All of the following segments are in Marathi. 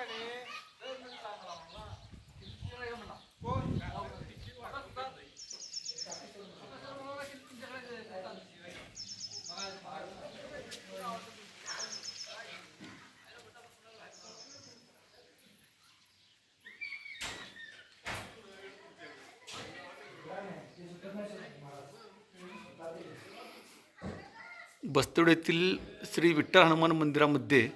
मागे पाठवायले कोण बस्तोड येथील श्री विठ्ठल हनुमान मंदिरामध्ये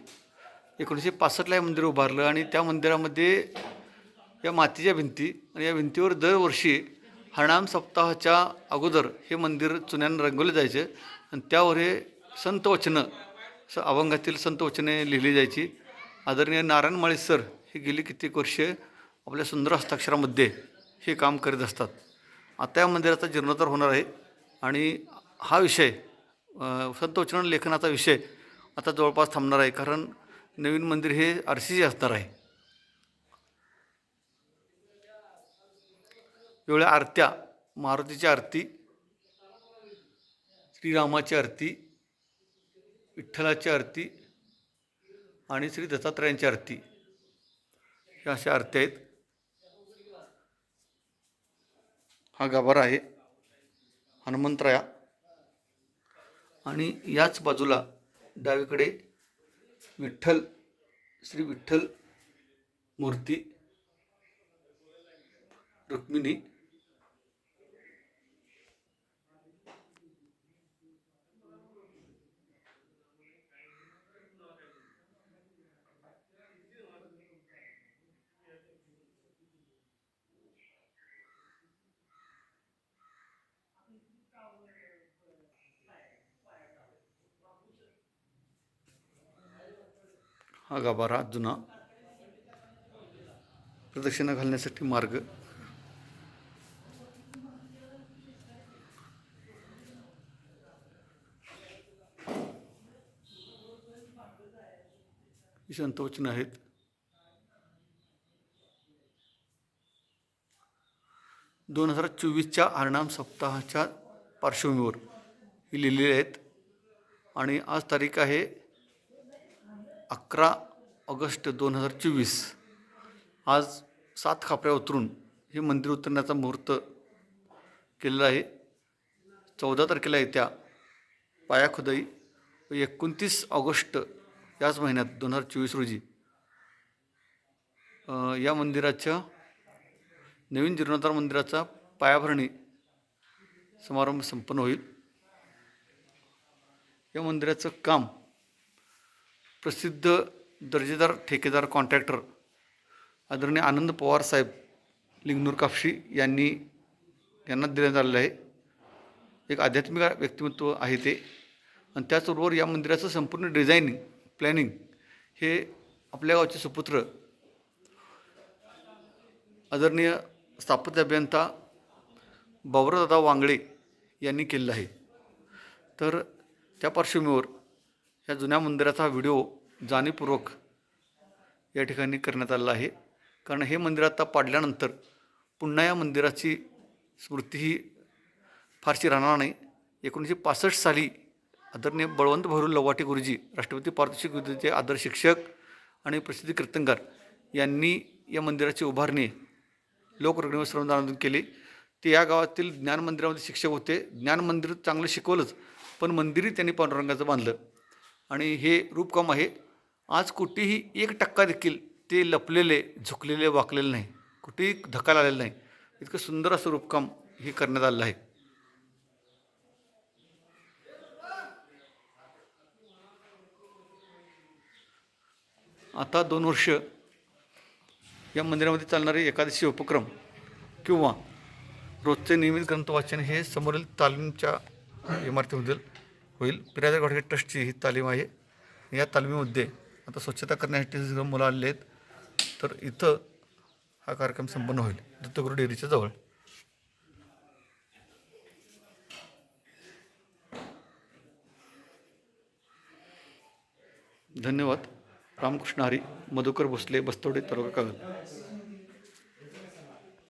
एकोणीसशे पासष्टला हे मंदिर उभारलं आणि त्या मंदिरामध्ये या मातीच्या भिंती आणि या भिंतीवर दरवर्षी हरणाम सप्ताहाच्या अगोदर हे मंदिर चुन्यानं रंगवले जायचे आणि त्यावर हे संत वचनं स अभंगातील संत वचने लिहिली जायची. आदरणीय नारायण माळी सर हे गेली कित्येक वर्षे आपल्या सुंदर हस्ताक्षरामध्ये हे काम करीत असतात. आता या मंदिराचा जीर्णोद्धार होणार आहे आणि हा विषय संत वचन लेखनाचा विषय आता जवळपास थांबणार आहे. कारण नवीन मंदिर हे आर सी असणार आहे. एवढ्या आरत्या मारुतीची आरती श्रीरामाची आरती विठ्ठलाची आरती आणि श्री दत्तात्रयांची आरती. ह्या अशा आरत्या आहेत. हा गाभारा आहे. हनुमंतराया. आणि याच बाजूला डावीकडे विठ्ठल श्री विठ्ठल मूर्ती रुक्मिणी हा गाभारा जुना प्रदक्षिणा घालण्यासाठी मार्ग. ही आहेत. दोन हजार चोवीसच्या आरणाम सप्ताहाच्या पार्श्वभूमीवर ही लिहिलेली आहेत. आणि आज तारीख आहे अकरा ऑगस्ट दोन हजार चोवीस. आज सात खापऱ्या उतरून हे मंदिर उतरण्याचा मुहूर्त केलेला आहे. चौदा तारखेला येत्या पायाखुदाई व एकोणतीस ऑगस्ट याच महिन्यात दोन हजार चोवीस रोजी या मंदिराच्या नवीन जीर्णोद्धार मंदिराचा पायाभरणी समारंभ संपन्न होईल. या मंदिराचं काम प्रसिद्ध दर्जेदार ठेकेदार कॉन्ट्रॅक्टर आदरणीय आनंद पवार साहेब लिंगनूर कापशी यांनी यांना देण्यात आलेलं आहे. एक आध्यात्मिक व्यक्तिमत्व आहे ते. आणि त्याचबरोबर या मंदिराचं संपूर्ण डिझायनिंग प्लॅनिंग हे आपल्या गावचे सुपुत्र आदरणीय स्थापत्य अभियंता बाबुरावदादा वांगळे यांनी केलेलं आहे. तर त्या पार्श्वभूमीवर या जुन्या मंदिराचा व्हिडिओ जाणीवपूर्वक या ठिकाणी करण्यात आलेला आहे. कारण हे मंदिर आता पाडल्यानंतर पुन्हा या मंदिराची स्मृती ही फारशी राहणार नाही. एकोणीसशे पासष्ट साली आदरणीय बळवंत भैरू लवाटे गुरुजी राष्ट्रपती पारितोषिक गुरुजीचे आदर शिक्षक आणि प्रसिद्ध कीर्तनकार यांनी या मंदिराची उभारणी लोकरग्णीवर श्रमदानातून केली. ते या गावातील ज्ञान मंदिरामध्ये शिक्षक होते. ज्ञान मंदिर चांगलं शिकवलंच पण मंदिरही त्यांनी पांडुरंगाचं बांधलं. आणि हे रूपकाम आहे. आज कुठेही एक टक्का देखील ते लपलेले झुकलेले वाकलेले नाही. कुठेही धक्का आलेलं नाही. इतकं सुंदर असं रूपकाम हे करण्यात आलेलं आहे. आता दोन वर्ष या मंदिरामध्ये चालणारे एकादशी उपक्रम किंवा रोजचे नियमित ग्रंथ वाचन हे समोरील तालीमच्या इमारतीबद्दल होईल. पिराजा घोडके ट्रस्टची ही तालीम आहे. या तालमीमध्ये आता स्वच्छता करण्यासाठी मुलं आलेले आहेत तर इथं हा कार्यक्रम संपन्न होईल. दत्तगुरु डेअरीच्या जवळ. धन्यवाद. रामकृष्ण हरी मधुकर भोसले बस्तोडे तालुका कागद